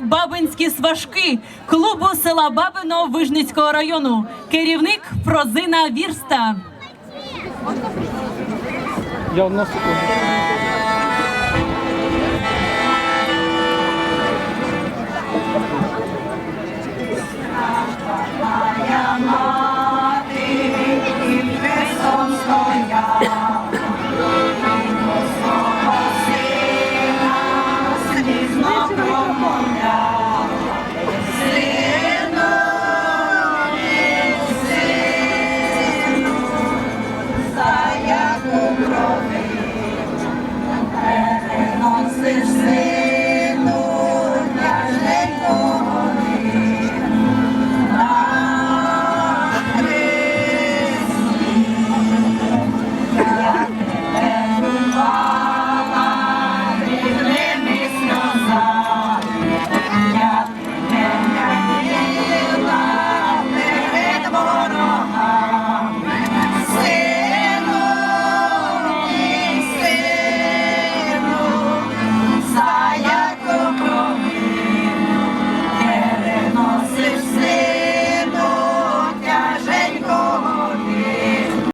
Бабинські сважки клубу села Бабино Вижницького району. Керівник Прозина Вірста. Я секунду.